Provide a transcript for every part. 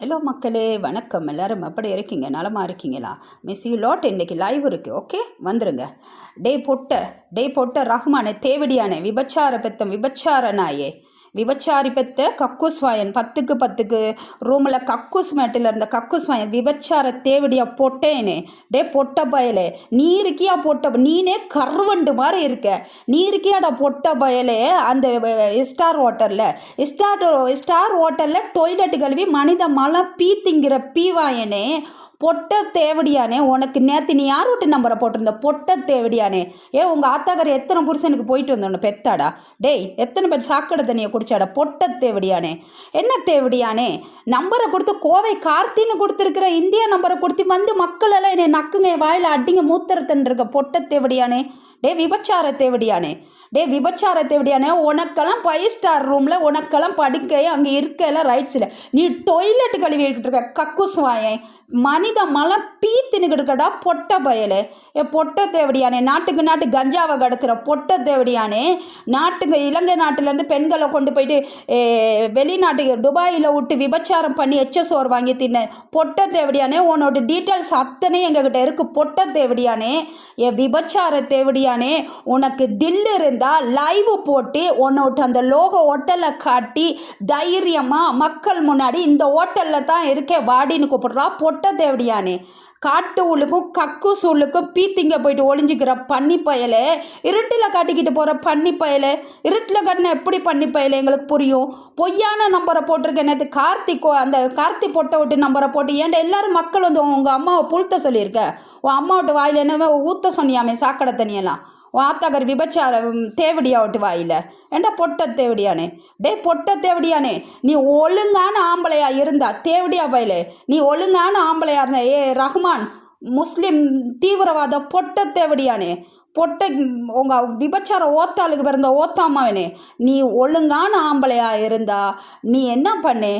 Hello மக்களே. வணக்கம். எல்லாரும் எப்படி இருக்கீங்க? நலமாக இருக்கீங்களா? மிஸ் யூ லாட் இன்றைக்கி லைவ் இருக்குது ஓகே வந்துருங்க. டே பொட்ட. டே பொட்ட. ரஹ்மானே தேவடியானே. விபச்சார பெத்தம். விபச்சார நாயே விபச்சாரி பெத்த கக்கூஸ் வாயன் பத்துக்கு பத்துக்கு ரூமில் கக்கூஸ் மேட்டில் இருந்த கக்கூஸ் வாயன் விபச்சார தேவடியா போட்டேனே. டே பொட்ட பயலே. நீ இருக்கியா பொட்ட நீனே கருவண்டு மாதிரி இருக்க. நீ இருக்கியாடா பொட்ட பயலே அந்த ஸ்டார் வாட்டரில் ஸ்டார் ஸ்டார் வாட்டரில் டொய்லெட் கழுவி மனித மலம் பீ திங்கிற பீவாயனே. பொட்ட தேவடியானே உனக்கு நேற்று நீ யார் வீட்டு நம்பரை போட்டிருந்த? பொட்ட தேவடியானே. ஏ உங்கள் ஆத்தாக்கார் எத்தனை புருஷனுக்கு போயிட்டு வந்தோன்னு பெத்தாடா? டேய் எத்தனை பேர் சாக்கடை தண்ணியை குடிச்சாடா? பொட்ட தேவடியானே. என்ன தேவடியானே? நம்பரை கொடுத்து கோவை கார்த்தின்னு கொடுத்துருக்குற இந்தியா நம்பரை கொடுத்து வந்து மக்கள் எல்லாம் என்னை நக்குங்க வாயில் அடிங்க மூத்தரத்துன்னு இருக்க பொட்ட தேவடியானே. டே விபச்சார தேவடியானே. டே விபச்சாரத்தை தேவடியானே உனக்கெல்லாம் ஃபைவ் ஸ்டார் ரூமில் உனக்கெல்லாம் படுக்கை அங்கே இருக்கையெல்லாம் ரைட்ஸில் நீ டொய்லெட் கழுவி இருக்க கக்குசுவாயன் மனித மலம் தின்னுக்கிட்டு இருக்கடா பொட்டை பயல். ஏ பொட்ட தேவடியானே நாட்டுக்கு நாட்டு கஞ்சாவை கடத்துகிற பொட்ட தேவடியானே நாட்டுக்கு இலங்கை நாட்டிலேருந்து பெண்களை கொண்டு போயிட்டு வெளிநாட்டுக்கு துபாயில் விட்டு விபச்சாரம் பண்ணி எச்ச சோறு வாங்கி தின்ன பொட்ட தேவடியானே உன்னோட டீட்டெயில்ஸ் அத்தனை எங்ககிட்ட இருக்குது பொட்ட தேவடியானே ஏ விபச்சார தேவடியானே உனக்கு தில் இருந்தால் லைவ் போட்டு உன்னோட அந்த லோக ஹோட்டலை காட்டி தைரியமாக மக்கள் முன்னாடி இந்த ஹோட்டலில் தான் இருக்கே வாடின்னு கூப்பிட்றா பொட்ட தேவடியானே. காட்டு உள்ளுக்கும் கக்கு சூளுக்கும் பீத்திங்க போயிட்டு ஒளிஞ்சிக்கிற பன்னி பயலே. இருட்டில் காட்டிக்கிட்டு போகிற பன்னி பயலே. இருட்டில் காட்டின எப்படி பன்னி பயலே எங்களுக்கு புரியும்? பொய்யான நம்பரை போட்டிருக்க நேற்று கார்த்திக் அந்த கார்த்தி பொட்டை விட்டு நம்பரை போட்டு ஏன்டா எல்லாரும் மக்கள் வந்து உங்கள் அம்மாவை புழுத்த சொல்லியிருக்க? உன் அம்மாவோட வாயில் என்னவே ஊற்ற சொன்னியாமே சாக்கடை தண்ணியெல்லாம். உன் ஆத்தாக்கர் விபச்சார தேவடியாவட்டு வாயில். ஏண்டா பொட்ட தேவடியானே? டே பொட்ட தேவடியானே நீ ஒழுங்கான ஆம்பளையா இருந்தா தேவடியா பயிலே நீ ஒழுங்கான ஆம்பளையா இருந்தா ஏ ரஹ்மான் முஸ்லீம் தீவிரவாத பொட்ட தேவடியானே. பொட்ட உங்கள் விபச்சார ஓத்தாளுக்கு பிறந்த ஓத்தாமாவனே நீ ஒழுங்கான ஆம்பளையா இருந்தா நீ என்ன பண்ணு?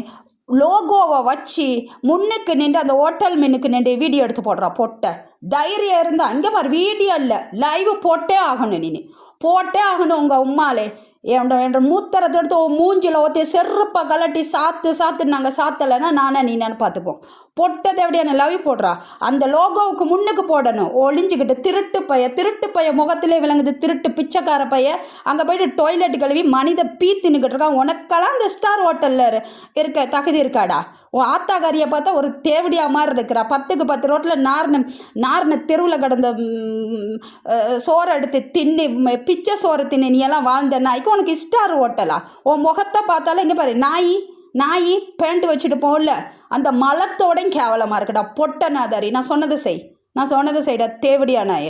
லோகோவை வச்சு முன்னுக்கு நின்று அந்த ஹோட்டல் மின்னுக்கு நின்று வீடியோ எடுத்து போடுறா பொட்டை. தைரியம் இருந்தால் அங்கே பாரு வீடியோ இல்லை லைவ் போட்டே ஆகணும் நீ போட்டே ஆகணும் உங்கள் உம்மாலே. என்னோட என் மூத்தரத்தை எடுத்து உன் மூஞ்சில் ஊற்றி செருப்பை கலட்டி சாத்து சாத்து நாங்கள் சாத்தலைன்னா நானே நீ நான் பார்த்துக்கோ. பொட்டதை என்ன லவ் போடுறா? அந்த லோகோவுக்கு முன்னுக்கு போடணும். ஒளிஞ்சுக்கிட்டு திருட்டு பைய திருட்டு பைய முகத்திலே விளங்குது திருட்டு பிச்சைக்கார பைய. அங்கே போயிட்டு டாய்லெட் கழுவி மனித பீத்தின்னுக்கிட்டு இருக்கான். உனக்கெல்லாம் அந்த ஸ்டார் ஹோட்டலில் இருக்க தகுதி இருக்காடா? உன் ஆத்தாக்காரியை பார்த்தா ஒரு தேவடியா மாதிரி இருக்கிறா. பத்துக்கு பத்து ரோட்டில் நார்னு நார்னு தெருவில் கிடந்த சோறை சோறு எடுத்து தின்னு பிச்சை சோறு தின்னு நீ எல்லாம் வாழ்ந்த நாய்க்கு உனக்கு ஸ்டார் ஹோட்டலா உன் முகத்தை பார்த்தாலும் இங்கே பாரு நாய் நாய் பேண்ட் வச்சுட்டு போகல. அந்த மலத்தோடையும் கேவலமாக இருக்குடா பொட்டநாதாரி நான் சொன்னதை செய். நான் சொன்னதை செய்டா தேவடியா நாயே